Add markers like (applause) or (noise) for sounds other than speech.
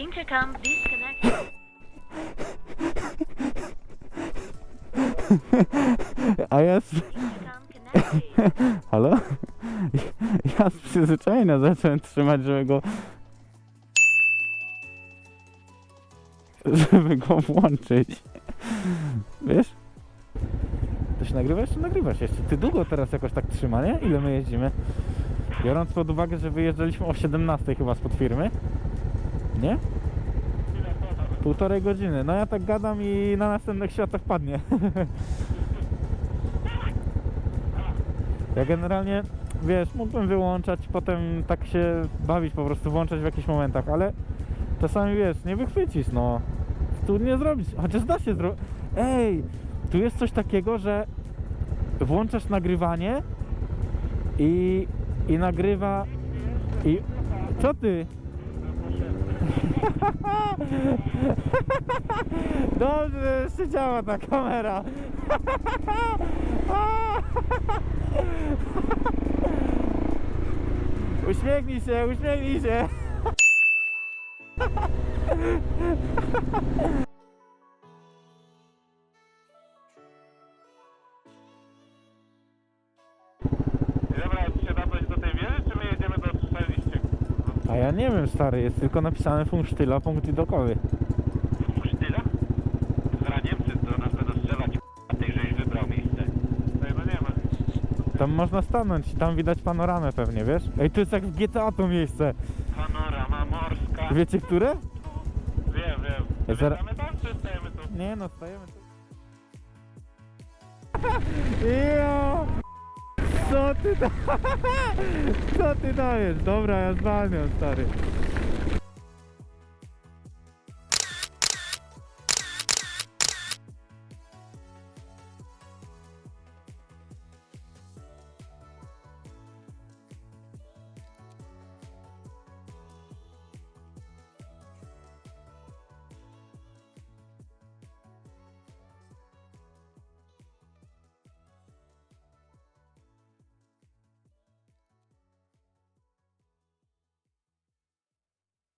Intercom disconnected. A ja z... Intercom connected. (laughs) Halo? (laughs) Ja z przyzwyczajenia zacząłem trzymać, żeby go... Żeby go włączyć. Wiesz? To się nagrywa? Jeszcze nagrywasz jeszcze. Ty długo teraz jakoś tak trzyma, nie? Ile my jeździmy? Biorąc pod uwagę, że wyjeżdżaliśmy o 17 chyba spod firmy. Nie? Półtorej godziny. No ja tak gadam i na następnych światach padnie. Ja generalnie, wiesz, mógłbym wyłączać, potem tak się bawić, po prostu włączać w jakichś momentach, ale czasami, wiesz, nie wychwycisz, no. Nie zrobić, chociaż da się zrobić. Ej, tu jest coś takiego, że włączasz nagrywanie i, i nagrywa i... Co ty? (laughs) Dobrze, jeszcze działa ta kamera. (laughs) Uśmiechnij się, uśmiechnij się. A ja nie wiem, stary, jest tylko napisane Funksztyla, punkt widokowy. Sztyla? Zra Niemcy do nas będą strzelać, a ty żeś wybrał miejsce. Tego nie ma. Tam można stanąć i tam widać panoramę pewnie, wiesz? Ej, to jest jak w GTA to miejsce. Panorama morska. Wiecie, które? Wiem, wiem. Zara- tam, czy stajemy tu? Nie no, stajemy tu. Co ty da... (laughs) Co ty dajesz? Dobra, ja zwalniam, stary.